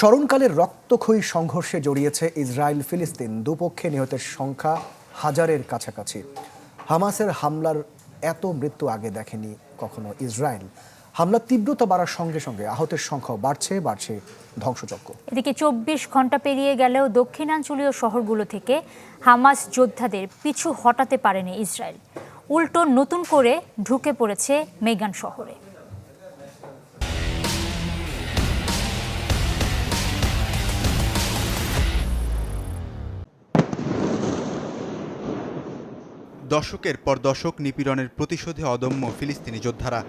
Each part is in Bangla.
স্মরণকালের রক্তক্ষয়ী সংঘর্ষে জড়িয়েছে ইসরায়েল ফিলিস্তিন দুপক্ষে নিহতের সংখ্যা হাজারের কাছাকাছি। হামাসের হামলার এত মৃত্যু আগে দেখেনি কখনো ইসরায়েল। হামলার তীব্রতা বাড়ার সঙ্গে সঙ্গে আহতের সংখ্যাও বাড়ছে বাড়ছে ধ্বংসযজ্ঞ। এদিকে চব্বিশ ঘণ্টা পেরিয়ে গেলেও দক্ষিণাঞ্চলীয় শহরগুলো থেকে হামাস যোদ্ধাদের পিছু হটাতে পারেনি ইসরায়েল। উল্টো নতুন করে ঢুকে পড়েছে মেগান শহরে। দশকের পর দশক নিপীড়নের প্রতিশোধে অদম্য ফিলিস্তিনি যোদ্ধারা।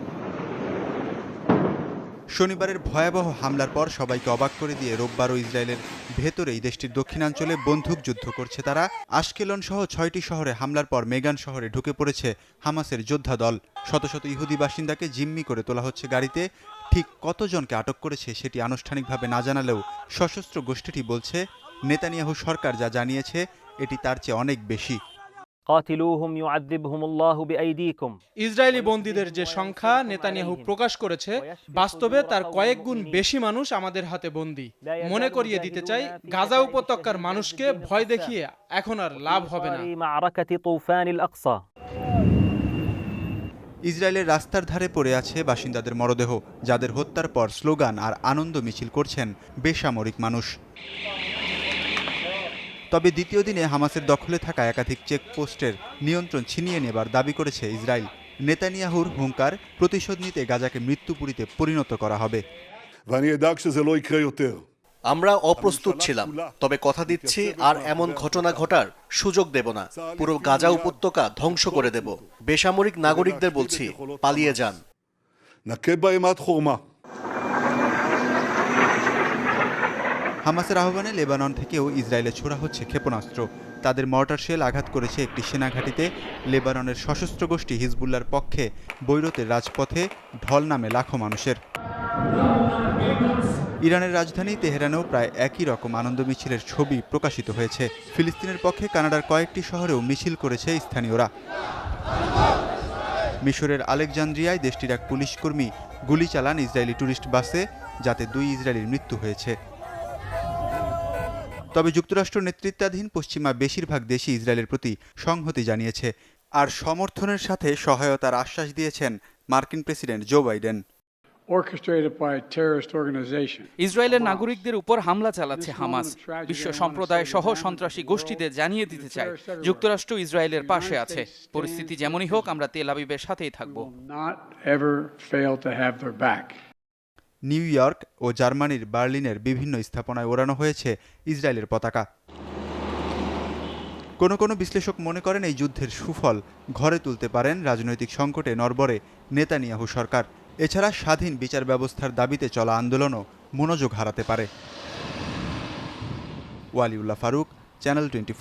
শনিবারের ভয়াবহ হামলার পর সবাইকে অবাক করে দিয়ে রোববারও ইসরায়েলের ভেতরেই দেশটির দক্ষিণাঞ্চলে বন্দুক যুদ্ধ করছে তারা। আশকেলন সহ ছয়টি শহরে হামলার পর মেগান শহরে ঢুকে পড়েছে হামাসের যোদ্ধা দল। শত শত ইহুদি বাসিন্দাকে জিম্মি করে তোলা হচ্ছে গাড়িতে। ঠিক কতজনকে আটক করেছে সেটি আনুষ্ঠানিকভাবে না জানালেও সশস্ত্র গোষ্ঠীটি বলছে, নেতানিয়াহু সরকার যা জানিয়েছে, এটি তার চেয়ে অনেক বেশি। ইসরায়েলি বন্দীদের যে সংখ্যা নেতানিয়াহু প্রকাশ করেছে বাস্তবে তার কয়েক গুণ বেশি মানুষ আমাদের হাতে বন্দী। মনে করিয়ে দিতে চাই গাজা উপত্যকার মানুষকে ভয় দেখিয়ে এখন আর লাভ হবে না। ইসরায়েলের রাস্তার ধারে পড়ে আছে বাসিন্দাদের মরদেহ যাদের হত্যার পর স্লোগান আর আনন্দ মিছিল করছেন বেসামরিক মানুষ। তবে দ্বিতীয় দিনে হামাসের দখলে থাকা একাধিক চেকপোস্টের নিয়ন্ত্রণ ছিনিয়ে নেবার দাবি করেছে ইসরায়েল। নেতানিয়াহুর হুঙ্কার প্রতিশোধ নিতে গাজাকে মৃত্যুপুরীতে পরিণত করা হবে। আমরা অপ্রস্তুত ছিলাম তবে কথা দিচ্ছি আর এমন ঘটনা ঘটার সুযোগ দেব না। পুরো গাজা উপত্যকা ধ্বংস করে দেব। বেসামরিক নাগরিকদের বলছি পালিয়ে যান। হামাসের আহ্বানে লেবানন থেকেও ইসরায়েলে ছোড়া হচ্ছে ক্ষেপণাস্ত্র। তাদের মর্টার শেল আঘাত করেছে একটি সেনাঘাঁটিতে। লেবাননের সশস্ত্র গোষ্ঠী হিজবুল্লার পক্ষে বৈরতের রাজপথে ঢল নামে লাখো মানুষের। ইরানের রাজধানী তেহরানেও প্রায় একই রকম আনন্দ মিছিলের ছবি প্রকাশিত হয়েছে। ফিলিস্তিনের পক্ষে কানাডার কয়েকটি শহরেও মিছিল করেছে স্থানীয়রা। মিশরের আলেকজান্দ্রিয়ায় দেশটির এক পুলিশ কর্মী গুলি চালান ইসরায়েলি ট্যুরিস্ট বাসে, যাতে দুই ইসরায়েলির মৃত্যু হয়েছে। তবে যুক্তরাষ্ট্র নেতৃত্বাধীন পশ্চিমা বেশিরভাগ দেশই ইসরায়েলের প্রতি সংহতি জানিয়েছে আর সমর্থনের সাথে সহায়তার আশ্বাস দিয়েছেন মার্কিন প্রেসিডেন্ট জো বাইডেন. ইসরায়েলের নাগরিকদের উপর হামলা চালাচ্ছে হামাস। বিশ্ব সম্প্রদায় সহ সন্ত্রাসী গোষ্ঠীদের জানিয়ে দিতে চায়। যুক্তরাষ্ট্র ইসরায়েলের পাশে আছে। পরিস্থিতি যেমনই হোক আমরা তেল আবিবের সাথেই থাকব। নিউ ইয়র্ক ও জার্মানির বার্লিনের বিভিন্ন স্থাপনায় ওড়ানো হয়েছে ইসরায়েলের পতাকা। কোনো কোনো বিশ্লেষক মনে করেন এই যুদ্ধের সুফল ঘরে তুলতে পারেন রাজনৈতিক সংকটে নরবরে নেতানিয়াহু সরকার। এছাড়া স্বাধীন বিচার ব্যবস্থার দাবিতে চলা আন্দোলনও মনোযোগ হারাতে পারে। Waliullah Faruk, channel twenty